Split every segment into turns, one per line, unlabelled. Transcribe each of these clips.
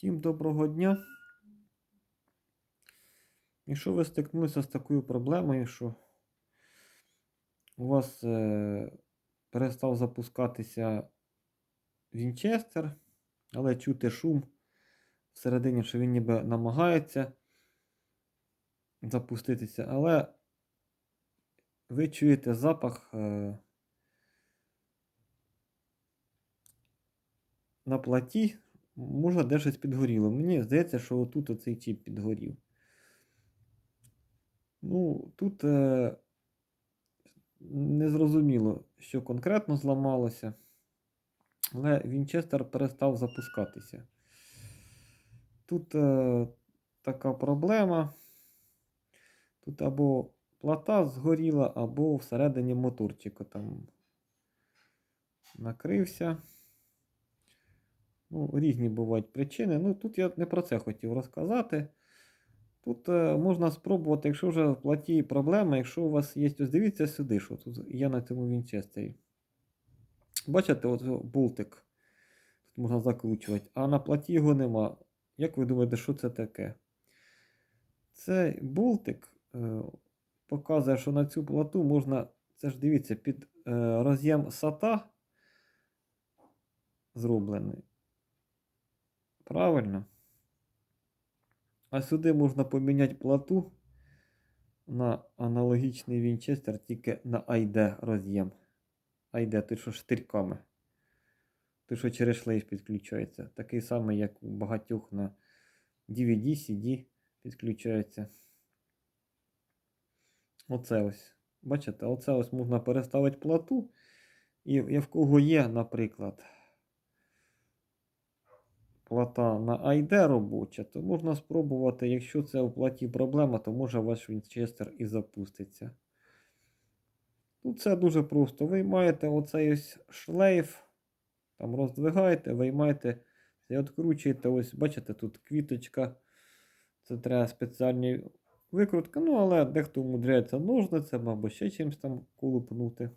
Всім доброго дня. Якщо ви стикнулися з такою проблемою, що у вас е, перестав запускатися Вінчестер, але чути шум всередині, що він ніби намагається запуститися, але ви чуєте запах е, на платі, може де щось підгоріло. Мені здається, що отут оцей чіп підгорів. Ну, тут е, незрозуміло, що конкретно зламалося, але Вінчестер перестав запускатися. Тут е, така проблема. Тут або плата згоріла, або всередині моторчика там накрився. Ну, різні бувають причини. Ну, тут я не про це хотів розказати. Тут е, можна спробувати, якщо вже в платі проблема, якщо у вас є, ось дивіться сюди, що тут є на цьому вінчестері. Бачите, от болтик. Тут можна закручувати, а на платі його нема. Як ви думаєте, що це таке? Цей болтик е, показує, що на цю плату можна, це ж дивіться, під е, роз'єм SATA зроблений. Правильно? А сюди можна поміняти плату на аналогічний вінчестер, тільки на ID роз'єм. ID, той що штирками. Той, що через шлейф підключається. Такий самий, як у багатьох на DVD, CD підключається. Оце ось. Бачите, оце ось можна переставити плату. І в кого є, наприклад плата на ID робоча, то можна спробувати, якщо це у платі проблема, то може ваш Вінчестер і запуститься. Тут це дуже просто. Виймаєте оцей ось шлейф, там роздвигаєте, виймаєте і відкручуєте. Ось, бачите, тут квіточка. Це треба спеціальні викрутки. Ну, але дехто умудряється ножницями або ще чимось там колупнути.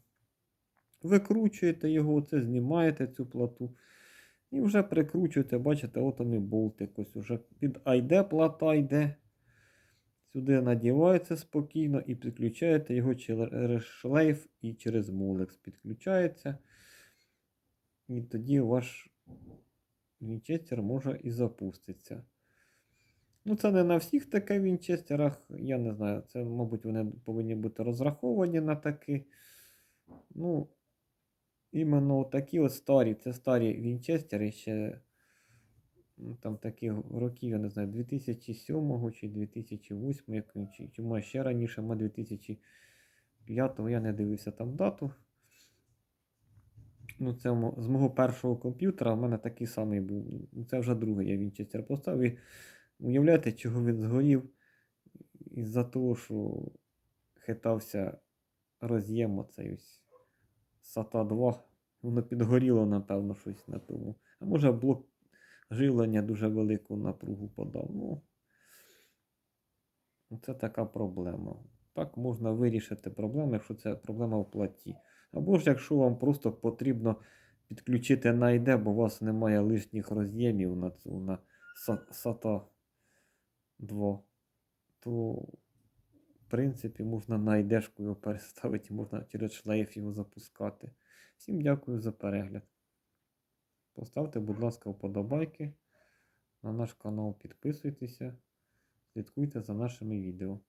Викручуєте його, це знімаєте цю плату. І вже прикручуєте, бачите, от вони болтик. Ось уже під ID плата йде. Сюди надівається спокійно і підключаєте його через шлейф і через молекс підключається. І тоді ваш вінчестер може і запуститься. Ну, це не на всіх таке вінчестерах. Я не знаю, це, мабуть, вони повинні бути розраховані на такі. Ну, іменно такі от старі, це старі Вінчестери ще ну, там таких років, я не знаю, 2007 чи 2008, як, чи, чи може ще раніше, ма 2005 я не дивився там дату. Ну, це з мого першого комп'ютера в мене такий самий був. Ну, це вже другий я Вінчестер поставив. І уявляєте, чого він згорів? Із-за того, що хитався роз'єм оцей ось. SATA 2. Воно підгоріло, напевно, щось на тому. А може блок живлення дуже велику напругу подав. Ну, Це така проблема. Так можна вирішити проблему, якщо це проблема в платі. Або ж якщо вам просто потрібно підключити на ID, бо у вас немає лишніх роз'ємів на на SATA 2, то принципі, можна на ідешку його переставити, можна через шлейф його запускати. Всім дякую за перегляд. Поставте, будь ласка, вподобайки. На наш канал підписуйтеся, слідкуйте за нашими відео.